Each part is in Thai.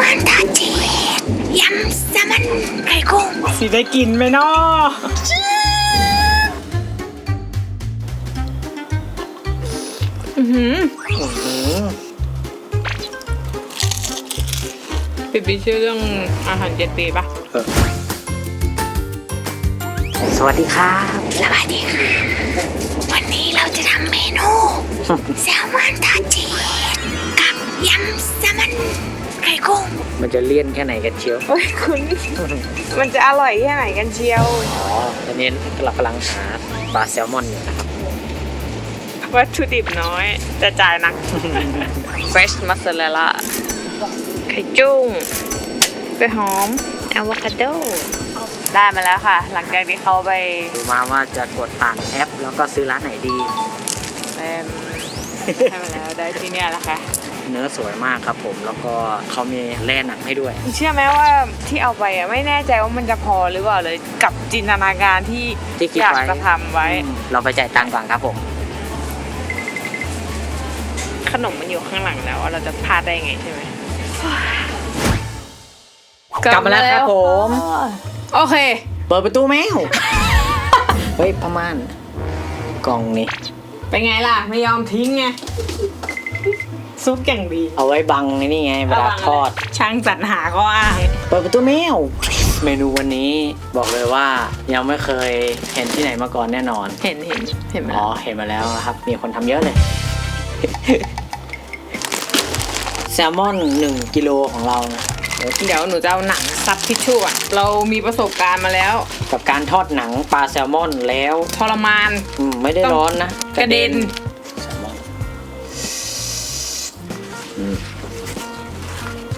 มอนทอดเจียำแซลมอนไข่กุ้งสิได้กินไหมเนาะอือหือปิดปีชื่อเรื่องอาหารเจ็ดปีปะสวัสดีครับ สวัสดีค่ะ วันนี้เราจะทำเมนู แซลมอนทอดเจีกับยำแซลมอน ไข่กุ้งมันจะเลี่ยนแค่ไหนกันเชียว โอ้ยคุณ มันจะอร่อยแค่ไหนกันเชียว อ๋อตอนนี้เรากำลังหาปลาแซลมอนอยู่นะครับวัตถุดิบน้อย แต่จ่ายหนัก Fresh Mozzarella ไข่จุ้งไปหอมอะโวคาโด ได้มาแล้วค่ะ หลังจากที่เขาไปดูมาว่าจะกดผ่านแอป แล้วก็ซื้อร้านไหนดีเต็มให้มาแล้วได้ที่เนี่ยแล้วค่ะ เนื้อสวยมากครับผม แล้วก็เขามีแร่หนังให้ด้วย เชื่อไหมว่าที่เอาไปอะไม่แน่ใจว่ามันจะพอหรือเปล่าเลยกับจินตนาการที่ที่คิดอยากไว้ จะทำไว้ อืมเราไปจ่ายตังค์ก่อนครับผม ขนมมันอยู่ข้างหลังแล้วอะเราจะพลาดได้ไงใช่ไหมกลับมาแล้วครับผม โอเค เปิดประตูแมว เฮ้ยพม่านกล่องนี้เป็นไงล่ะ ไม่ยอมทิ้งไง ซุปแก่งดี เอาไว้บังไอ้นี่ไงเวลาทอด ช่างจัดหาข้ออ้างเปิดประตูแมวเมนูวันนี้บอกเลยว่ายังไม่เคยเห็นที่ไหนมาก่อนแน่นอน เห็นเห็นเห็นไหมอ๋อล่ะเห็นมาแล้วนะครับ มีคนทำเยอะเลย แซลมอน 1กิโลของเรานะเดี๋ยวหนูจะเอาหนังซับทิชชู่อะเรามีประสบการณ์มาแล้ว กับการทอดหนังปลาแซลมอนแล้วทรมานอืมไม่ได้ร้อนนะ กระเด็น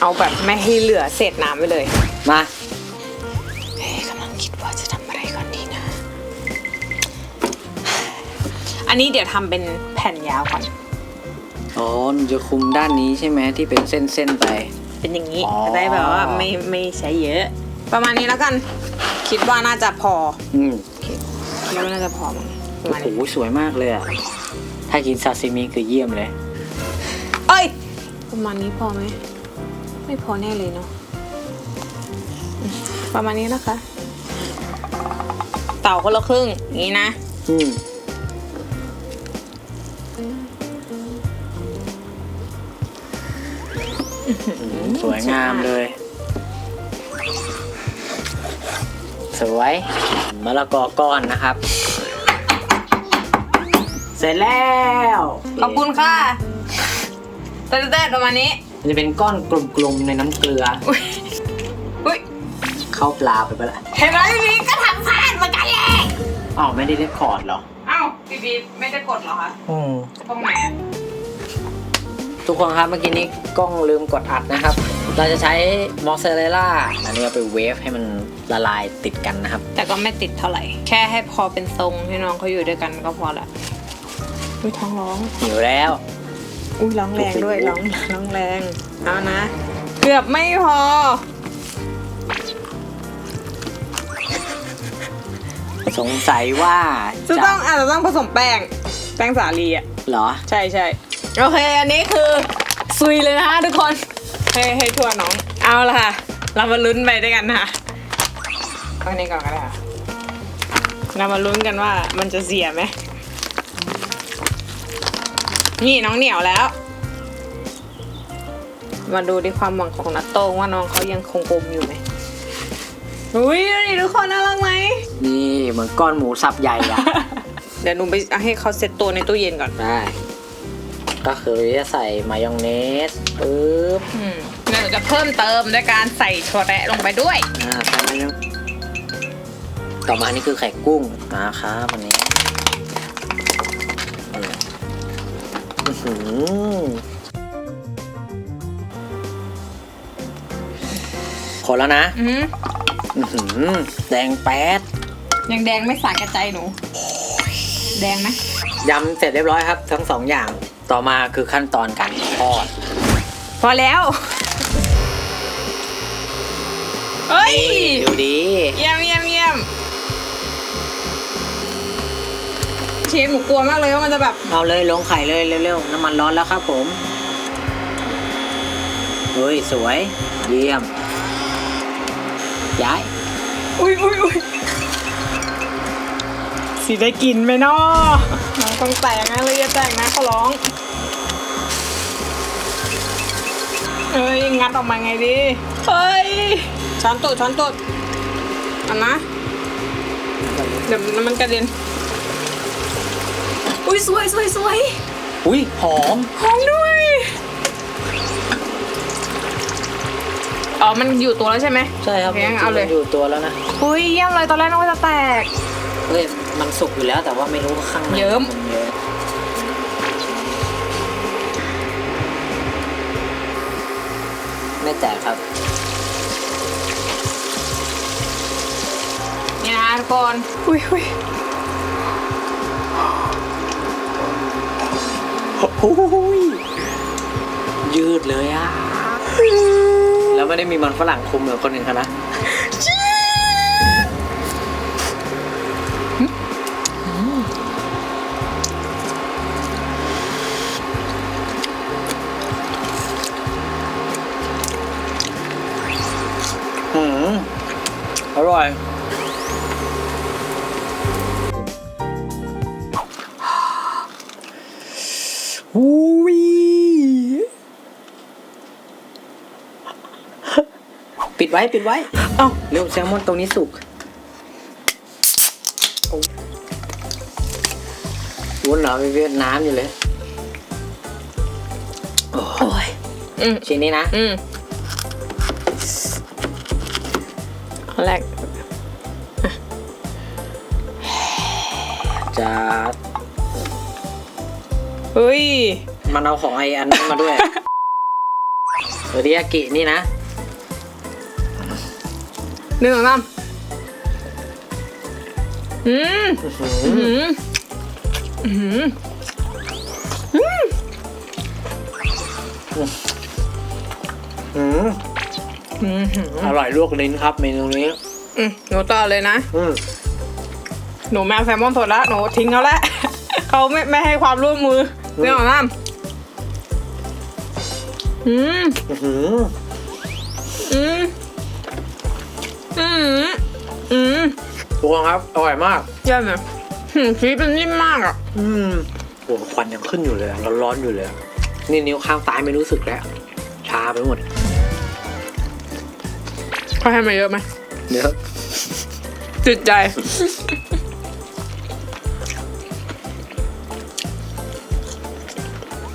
เอาแบบไม่ให้เหลือเศษน้ำไปเลย มาเฮ้กำลังคิดว่าจะทำอะไรก่อนดีนะ อันนี้เดี๋ยวทำเป็นแผ่นยาวก่อน อ๋อหนูจะคุมด้านนี้ใช่ไหมที่เป็นเส้นๆไป เป็นอย่างนี้อ๋อ จะได้แบบว่าไม่ไม่ใช้เยอะ ประมาณนี้แล้วกัน คิดว่าน่าจะพออืมคิดว่าน่าจะพอมั้งประโอ้มาณโหนี้สวยมากเลยอะ ถ้ากินซาซิมิคือเยี่ยมเลย เอ้ย ประมาณนี้พอไหม ไม่พอแน่เลยเนาะอืมประมาณนี้นะคะ เต่าคนละครึ่งอย่างนี้นะ อืมสวยงามเลย สวยมะละกอก้อนนะครับ เสร็จแล้ว ขอบคุณค่ะเต้นๆประมาณนี้ มันจะเป็นก้อนกลมๆในน้ำเกลืออุ้ยอุ้ยเข้าปลาไปปะล่ะเห็นไหมพี่บีก็ทำพลาดเหมือนกันแหละอ้าวไม่ได้เรคคอร์ดเหรอ เอ้าพี่บีไม่ได้กดเหรอคะอืม ตรงไหนอะทุกคนครับเมื่อกี้นี้กล้องลืมกดอัดนะครับ เราจะใช้มอสซาเรลล่าอันนี้เอาไปเวฟให้มันละลายติดกันนะครับ แต่ก็ไม่ติดเท่าไหร่ แค่ให้พอเป็นทรงให้น้องเขาอยู่ด้วยกันก็พอละอุ้ยท้องร้อง หิวแล้ว อุ้ยร้องแรงด้วยร้องร้องแรงเอานะ เกือบไม่พอสงสัยว่าจะต้องอาจจะต้องผสมแป้ง แป้งสาลีอะเหรอ ใช่ใช่โอเค อันนี้คือซุยเลยนะคะทุกคนให้ให้ทั่วน้อง เอาละค่ะ เรามาลุ้นไปด้วยกันนะคะเอาอันนี้ก่อนก็ได้ค่ะเรามาลุ้นกันว่ามันจะเสียไหม นี่น้องเหนียวแล้ว มาดูดิความหวังของนัตโต้งว่าน้องเขายังคงกลมอยู่ไหมอุ้ยดูดิทุกคนน่ารักไหม นี่เหมือนก้อนหมูสับใหญ่อะ เดี๋ยวหนูไปเอาให้เขาเซ็ตตัวในตู้เย็นก่อนได้ ก็คือจะใส่มายองเนสปึ๊บอืมแล้วหนูจะเพิ่มเติมด้วยการใส่โชแระลงไปด้วย อ่าใส่มายองต่อมานี่คือไข่กุ้งนะครับวันนี้ อื้อหือคนแล้วนะอืมอื้อหือแดงแป๊ดยังแดงไม่สาดกระใจหนู แดงไหมยำเสร็จเรียบร้อยครับ ทั้งสองอย่างต่อมาคือขั้นตอนการทอด พอแล้ว ฟหนูกลัวมากเลยว่ามันจะแบบเอาเลยลงไข่เลยเร็วๆน้ำมันร้อนแล้วครับผมเฮ้ยสวย เยี่ยม ย้าย อุ้ยอุ้ยอุ้ยสีได้กินไหมเนาะน้องต้องแต่งนะเลยจะแต่งนะเขาร้อง เอ้ยงัดออกมาไงดีเฮ้ยช้อนตูดช้อนตูดเอันนะเดี๋ยวน้ำมันกระเด็น อุ้ยสวยสวยสวยอุ้ยหอมหอมด้วย อ๋อ มันอยู่ตัวแล้วใช่ไหมใช่ครับโอเคงั้นเอาเลย มันอยู่ตัวแล้วนะอุ้ยเยี่ยมเลยตอนแรกนึกว่าจะแตก เฮ้ยมันสุกอยู่แล้วแต่ว่าไม่รู้ว่าข้างในเยิ้ม นเยอะไม่แตกครับนี่นะทุกคนอุ้ยอุ้ย โอ้ยยืดเลยอะแล้วไม่ได้มีมันฝรั่งคุมเหมือนคนอื่นเขานะ ปิดไว้ปิดไว้ เอ้าเร็วแซลมอนตรงนี้สุกวุ้นเหรอมีเวียดน้ำอยู่เลย โอ้ยอืมชิ้นนี้นะ อืมอันแรกจะเฮ้ย มันเอาของไออันนั้นมาด้วย เรียากินี่นะหนึ่งสองสามอืมอืมอืมอืมอืมอร่อยลวกลิ้นครับเมนูนี้ อืมหนูต่อเลยนะ อืมหนูแมวแซลมอนสดแล้วหนูทิ้งเขาแล้ว เขาไม่ไม่ให้ความร่วมมือหนึ่งสองสาม อืมอื้อหืออืมอืมอืมทุกคนครับ อร่อยมาก เยี่ยมเลยหืมชีสเป็นนิ่มมากอะ อืมโอ้ควันยังขึ้นอยู่เลยอะร้อนๆอยู่เลยอะนี่นิ้วข้างซ้ายไม่รู้สึกแล้ว ชาไปหมดเขาให้มาเยอะไหมเนื้อติดใจ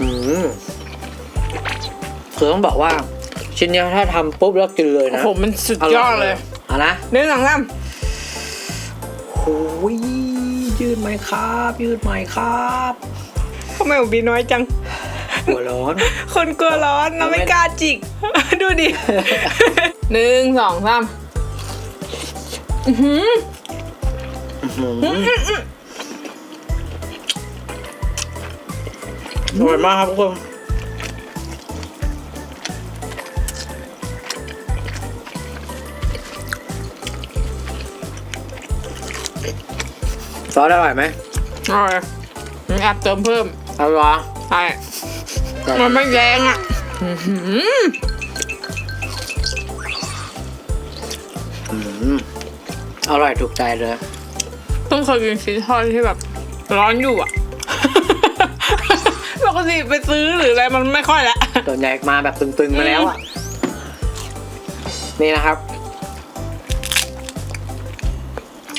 อืม คือต้องบอกว่า ชิ้นเนี้ยถ้าทำปุ๊บแล้วกินเลยโอ้นะโหมันสุดยอดเลยเอานะหนึ่งสองสามโอ้ยยืดไหมครับ ยืดไหมครับทำไมอุบีน้อยจังหัวร้อน คนกลัวร้อนเราไม่กล้าจิก ดูดิหนึ่งสองสามอื้อหืออร่อยมากครับทุกคน ซอสอร่อยไหมอร่อยมีแอบเติมเพิ่มอร่อยใช่มันไม่แรงอะอื้อหืออืมอร่อยถูกใจเลยต้องเคยกินชีสทอดที่แบบ ร้อนอยู่อะปกติไปซื้อหรืออะไรมันไม่ค่อยละส่วนใหญ่มาแบบตึงๆมาแล้วอะ นี่นะครับ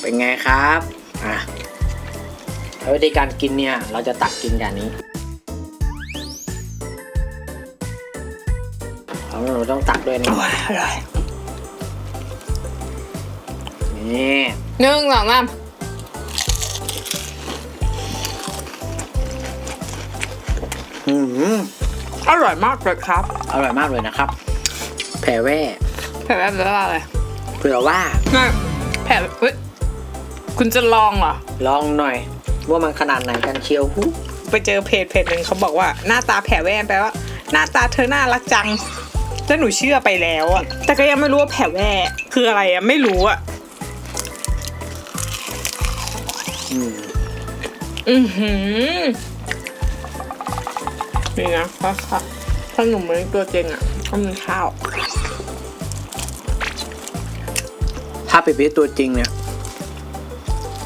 เป็นไงครับ อะแล้ววิธีการกินเนี่ย เราจะตักกินอย่างนี้ของเราต้องตักด้วยนี่อร่อยนี่หนึ่งสองสามอืมอร่อยมากเลยครับ อร่อยมากเลยนะครับ แผ่แว่แผ่แบบนี้อะไรเผื่อว่าไม่แผ่เฮ้ย คุณจะลองเหรอ ลองหน่อย ว่ามันขนาดไหนกันเชียวหูไปเจอเพจเพจหนึ่งเขาบอกว่าหน้าตาแผ่แว่นแปลว่า หน้าตาเธอน่ารักจังแล้วหนูเชื่อไปแล้วอะแต่ก็ยังไม่รู้ว่าแผ่แว่คืออะไรอะไม่รู้อะอืมอือหือนี่นะถ้าถ้าถ้าหนุ่มเป็นตัวจริงอะออืมข้าว ถ้าปิปิตัวจริงเนี่ย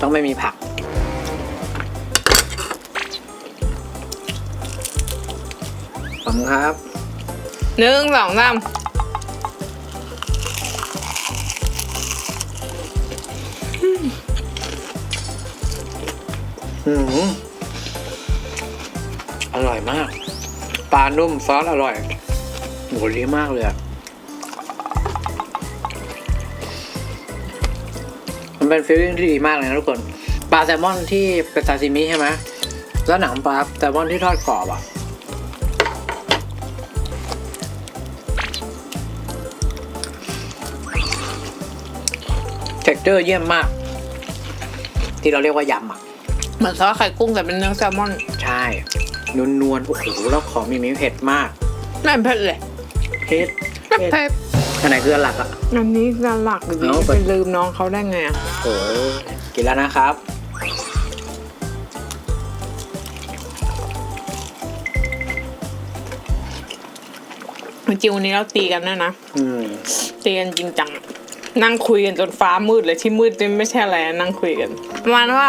ต้องไม่มีผักขอบคุณครับหนึ่งสองสามอืมอร่อยมาก ปลานุ่มซอสอร่อยโหดีมากเลยอะ เป็นฟีลลิ่งที่ดีมากเลยนะทุกคน ปลาแซลมอนที่เป็นซาซิมิใช่ไหมแล้วหนังปลาแซลมอนที่ทอดกรอบอะเท็กเจอร์เยี่ยมมาก ที่เราเรียกว่ายำอะเหมือนซอสไข่กุ้งแต่เป็นเนื้อแซลมอน ใช่นวลนวลๆโอ้โหแล้วของมีมีเผ็ดมากไม่เผ็ดเลยเผ็ดไม่เผ็ด อันไหนคืออันหลักอะอันนี้น่าหลักดีเอาไป ไปลืมน้องเขาได้ไงอะโอ้ยกินแล้วนะครับ จริงๆวันนี้เราตีกันนะนะ อืมตีกันจริงจังอะนั่งคุยกันจนฟ้ามืดเลยที่มืดนี่ไม่ใช่อะไรนะนั่งคุยกันประมาณว่า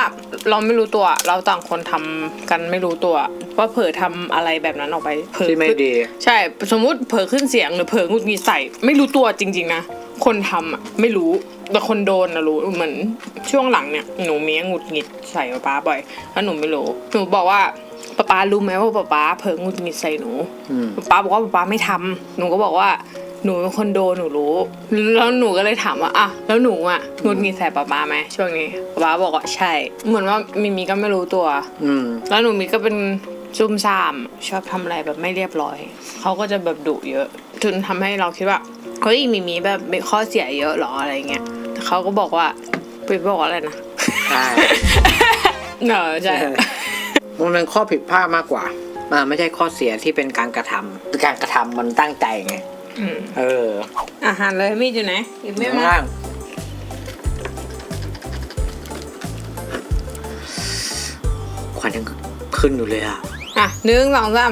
เราไม่รู้ตัว เราต่างคนทำกันไม่รู้ตัว ว่าเผลอทำอะไรแบบนั้นออกไปเผลอที่ไม่ดี ใช่ สมมุติเผลอขึ้นเสียงหรือเผลอหงุดหงิดใส่ไม่รู้ตัวจริง ๆ นะ คนทำอะไม่รู้แต่คนโดนนะรู้เหมือนช่วงหลังเนี่ยหนูเมียหงุดหงิดใส่ป๊าป๊าบ่อยแล้วหนูไม่รู้หนูบอกว่าป๊าป๊ารู้ไหมว่าป๊าป๊าเผลอหงุดหงิดใส่หนู อืม ป๊าบอกว่าป๊าไม่ทำหนูก็บอกว่า หนูเป็นคนโดนหนูรู้ แล้วหนูก็เลยถามว่าอะแล้วหนูอะหงุดหงิดใส่ป๊าป๊าไหมช่วงนี้ป๊าบอกว่าใช่ เหมือนว่ามิมีก็ไม่รู้ตัว อืม แล้วหนูมีก็เป็นซุ่มซ่ามชอบทำอะไรแบบไม่เรียบร้อย เขาก็จะแบบดุเยอะ จนทำให้เราคิดว่าเฮ้ยมีมีแบบมีข้อเสียเยอะหรออะไรเงี้ยแต่เขาก็บอกว่าไปบอกว่าอะไรนะใช่ เนอะใช่มันเป็นข้อผิดพลาดมากกว่ามันไม่ใช่ข้อเสียที่เป็นการกระทำคือการกระทำมันตั้งใจไง อืมเอออาหารเลยมีดอยู่ไหนหยิบมีดมาข้างควันยังขึ้นอยู่เลยอะอะหนึ่งสองสาม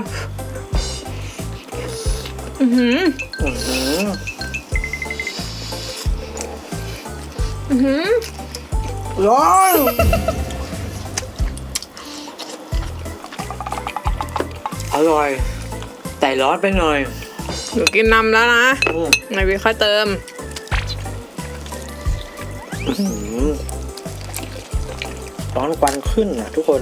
อือหืออื้อหืออือหือร้อนอร่อย แต่ร้อนไปหน่อย หนูกินน้ำแล้วนะอืมในวิค่อยเติมอื้อหือร้อนควันขึ้นอะทุกคน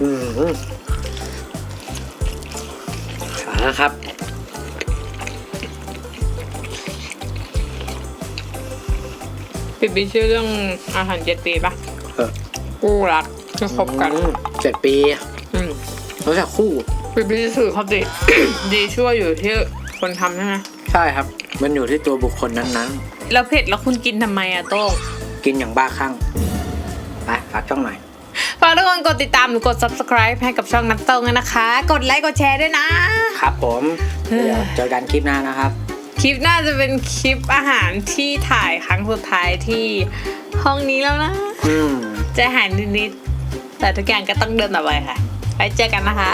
อืมเอาละครับ ปิดบีชื่อเรื่องอาหารเจ็ดปีปะ เออกู้รักที่คบกันอืมเจ็ดปีอืมรู้จักคู่ปิดบีสื่อเขาดี ดีชั่วอยู่ที่คนทำใช่ไหมใช่ครับ มันอยู่ที่ตัวบุคคลนั้นแล้วเผ็ดแล้วคุณกินทำไมอะโต้ง ๆ กินอย่างบ้าคลั่งไปฝากช่องหน่อย ฝากทุกคนกดติดตามหรือกด subscribe ให้กับช่องนักโต้งด้วยนะคะ กดไลค์กดแชร์ด้วยนะ ครับผมเฮ้ยเดี๋ยวเจอกันคลิปหน้านะครับ คลิปน่าจะเป็นคลิปอาหารที่ถ่ายครั้งสุดท้ายที่ห้องนี้แล้วนะอืมใจหายนิดๆแต่ทุกอย่างก็ต้องเดินต่อไปค่ะไปเจอกันนะคะ